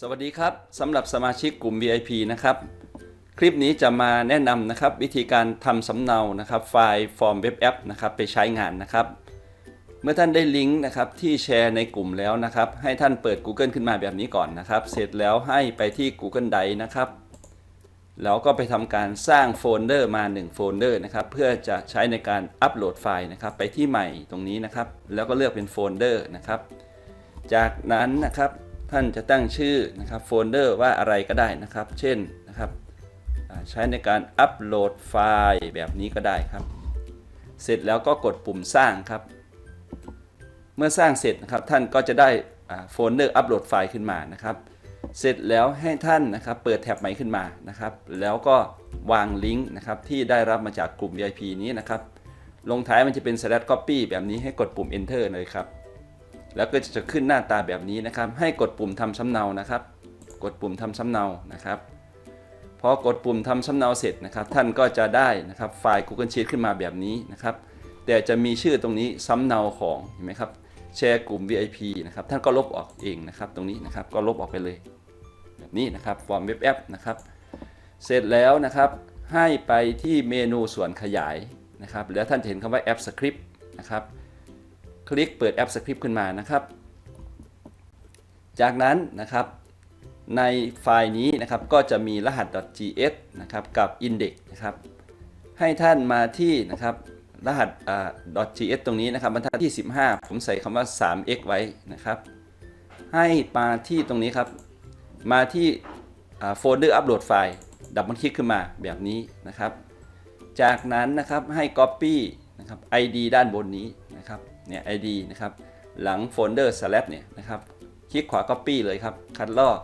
สวัสดีครับสำหรับสมาชิกกลุ่ม VIP นะครับ คลิปนี้จะมาแนะนำนะครับ วิธีการทำสำเนานะครับ ไฟล์ฟอร์มเว็บแอปนะครับไปใช้งานนะครับ เมื่อท่านได้ลิงก์นะครับที่แชร์ในกลุ่มแล้วนะครับ ให้ท่านเปิด Google ขึ้นมาแบบนี้ก่อนนะครับ เสร็จแล้วให้ไปที่ Google Drive นะครับแล้วก็ไปทำการสร้างโฟลเดอร์มา 1 โฟลเดอร์นะครับ เพื่อจะใช้ในการอัปโหลดไฟล์นะครับ ไปที่ใหม่ตรงนี้นะครับ แล้วก็เลือกเป็นโฟลเดอร์นะครับ จากนั้นนะครับ ท่านจะตั้งชื่อนะครับโฟลเดอร์ว่าอะไรก็ได้นะครับ เช่นนะครับใช้ในการอัปโหลดไฟล์แบบนี้ก็ได้ครับ เสร็จแล้วก็กดปุ่มสร้างครับ เมื่อสร้างเสร็จนะครับท่านก็จะได้โฟลเดอร์อัปโหลดไฟล์ขึ้นมานะครับ เสร็จแล้วให้ท่านนะครับเปิดแท็บใหม่ขึ้นมานะครับ แล้วก็วางลิงก์นะครับที่ได้รับมาจากกลุ่ม VIP นี้นะครับ ลงท้ายมันจะเป็น slash copy แบบนี้ให้กดปุ่ม enter เลยครับ แล้วก็จะขึ้นหน้าตาแบบนี้นะครับ ให้กดปุ่มทำสำเนานะครับ กดปุ่มทำสำเนานะครับพอกดปุ่มทำสำเนาเสร็จนะครับ ท่านก็จะได้นะครับไฟล์ Google Sheet ขึ้นมาแบบนี้นะครับ แต่จะมีชื่อตรงนี้สำเนาของเห็นไหมครับแชร์กลุ่ม VIP นะครับ ท่านก็ลบออกเองนะครับ ตรงนี้นะครับก็ลบออกไปเลย แบบนี้นะครับฟอร์มเว็บแอปนะครับ เสร็จแล้วนะครับให้ไปที่เมนูส่วนขยายนะครับ แล้วท่านจะเห็นคำว่าแอปสคริปต์นะครับ คลิกเปิดแอปสคริปต์ขึ้นมานะครับ จากนั้นนะครับในไฟล์นี้นะครับก็จะมีรหัส .gs นะครับกับ index นะครับให้ท่านมาที่นะครับรหัส .gs ตรงนี้นะครับบรรทัดที่ 15 ผมใส่คำว่า 3x ไว้นะครับ ให้มาที่ตรงนี้ครับ มาที่โฟลเดอร์อัปโหลดไฟล์ ดับเบิลคลิกขึ้นมาแบบนี้นะครับ จากนั้นนะครับให้ Copy นะครับ ID ด้านบนนี้นะครับ เนี่ย ID นะครับ หลังโฟลเดอร์ slash เนี่ยนะครับ คลิกขวา Copy เลยครับ คัดลอก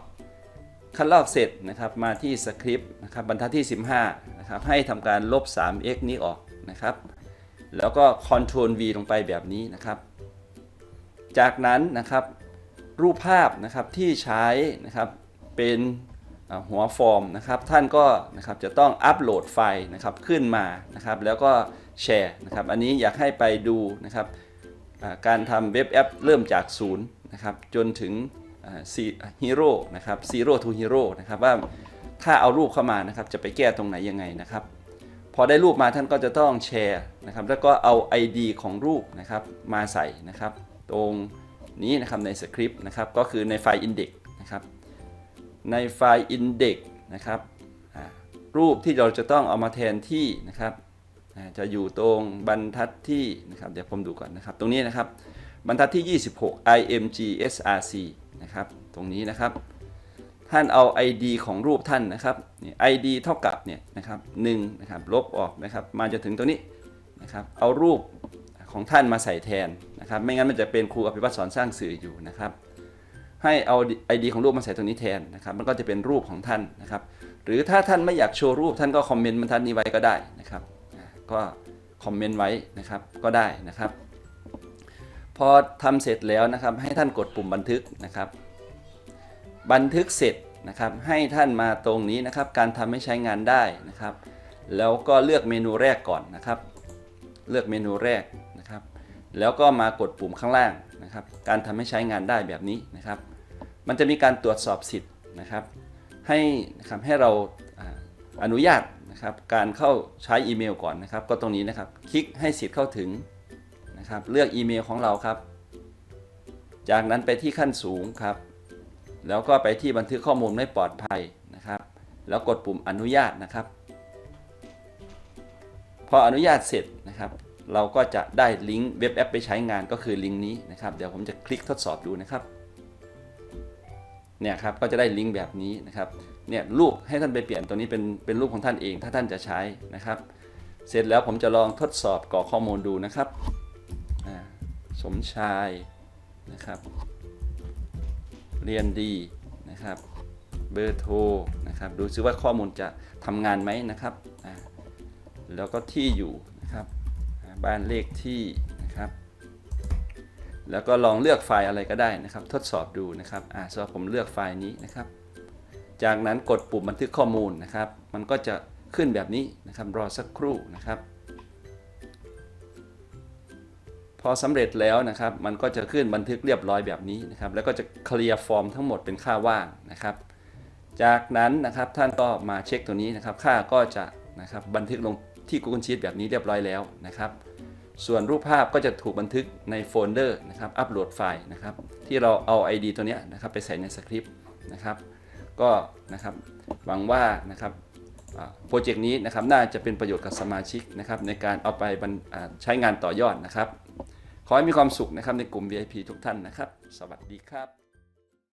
คัดลอกเสร็จนะครับ มาที่สคริปต์นะครับบรรทัดที่ 15 นะครับ ให้ทำการลบ 3x นี้ออกนะครับ แล้วก็ Ctrl V ลงไปแบบนี้นะครับ จากนั้นนะครับรูปภาพนะครับที่ใช้นะครับเป็นหัวฟอร์มนะครับ ท่านก็นะครับจะต้องอัปโหลดไฟล์นะครับขึ้นมานะครับ แล้วก็แชร์นะครับ อันนี้อยากให้ไปดูนะครับ การทำเว็บแอปเริ่มจากศูนย์นะครับจนถึงฮีโร่นะครับซีโร่ทูฮีโร่นะครับว่าถ้าเอารูปเข้ามานะครับจะไปแก้ตรงไหนยังไงนะครับพอได้รูปมาท่านก็จะต้องแชร์นะครับแล้วก็เอา ID ของรูปนะครับมาใส่นะครับตรงนี้นะครับในสคริปต์นะครับก็คือในไฟล์ index นะครับในไฟล์ index นะครับรูปที่เราจะต้องเอามาแทนที่นะครับ จะอยู่ตรงบรรทัดที่นะครับเดี๋ยวผมดูก่อนนะครับ ตรงนี้นะครับบรรทัดที่ 26 imgsrc นะครับตรงนี้นะครับ ท่านเอา ID ของรูปท่านนะครับ ID เท่ากับเนี่ยนะครับหนึ่งนะครับลบออกนะครับมาจนถึงตัวนี้นะครับเอารูปของท่านมาใส่แทนนะครับ ไม่งั้นมันจะเป็นครูอภิวัตสอนสร้างสื่ออยู่นะครับ ให้เอา ID ของรูปมาใส่ตรงนี้แทนนะครับ มันก็จะเป็นรูปของท่านนะครับ หรือถ้าท่านไม่อยากโชว์รูปท่านก็คอมเมนต์บรรทัดนี้ไว้ก็ได้นะครับ ก็คอมเมนต์ไว้นะครับก็ได้นะครับ พอทำเสร็จแล้วนะครับให้ท่านกดปุ่มบันทึกนะครับ บันทึกเสร็จนะครับให้ท่านมาตรงนี้นะครับ การทำให้ใช้งานได้นะครับ แล้วก็เลือกเมนูแรกก่อนนะครับ เลือกเมนูแรกนะครับ แล้วก็มากดปุ่มข้างล่างนะครับ การทำให้ใช้งานได้แบบนี้นะครับ มันจะมีการตรวจสอบสิทธิ์นะครับ ให้นะครับให้เราอนุญาต นะครับการเข้าใช้อีเมลก่อนนะครับ ก็ตรงนี้นะครับ คลิกให้สิทธิ์เข้าถึงนะครับ เลือกอีเมลของเราครับ จากนั้นไปที่ขั้นสูงครับ แล้วก็ไปที่บันทึกข้อมูลไม่ปลอดภัยนะครับ แล้วกดปุ่มอนุญาตนะครับ พออนุญาตเสร็จนะครับ เราก็จะได้ลิงก์เว็บแอปไปใช้งานก็คือลิงก์นี้นะครับ เดี๋ยวผมจะคลิกทดสอบดูนะครับ เนี่ยครับก็จะได้ลิงก์แบบนี้นะครับเนี่ยรูปให้ท่านไปเปลี่ยนตัวนี้เป็นเป็นรูปของท่านเอง ถ้าท่านจะใช้นะครับ เสร็จแล้วผมจะลองทดสอบกรอกข้อมูลดูนะครับสมชายนะครับ เรียนดีนะครับ เบอร์โทรนะครับ ดูซิว่าข้อมูลจะทำงานไหมนะครับแล้วก็ที่อยู่นะครับบ้านเลขที่ แล้วก็ลองเลือกไฟล์อะไรก็ได้นะครับ ทดสอบดูนะครับอ่าสำหรับผมเลือกไฟล์นี้นะครับ จากนั้นกดปุ่มบันทึกข้อมูลนะครับ มันก็จะขึ้นแบบนี้นะครับ รอสักครู่นะครับ พอสำเร็จแล้วนะครับ มันก็จะขึ้นบันทึกเรียบร้อยแบบนี้นะครับ แล้วก็จะเคลียร์ฟอร์มทั้งหมดเป็นค่าว่างนะครับ จากนั้นนะครับท่านก็มาเช็คตัวนี้นะครับ ค่าก็จะนะครับบันทึกลงที่ Google Sheet แบบนี้เรียบร้อยแล้วนะครับ ส่วนรูปภาพก็จะถูกบันทึกในโฟลเดอร์นะครับ อัปโหลดไฟล์นะครับ ที่เราเอา ID ตัวนี้นะครับไปใส่ในสคริปต์นะครับ ก็นะครับหวังว่านะครับโปรเจกต์นี้นะครับน่าจะเป็นประโยชน์กับสมาชิกนะครับในการเอาไปใช้งานต่อยอดนะครับ ขอให้มีความสุขนะครับในกลุ่ม VIP ทุกท่านนะครับ สวัสดีครับ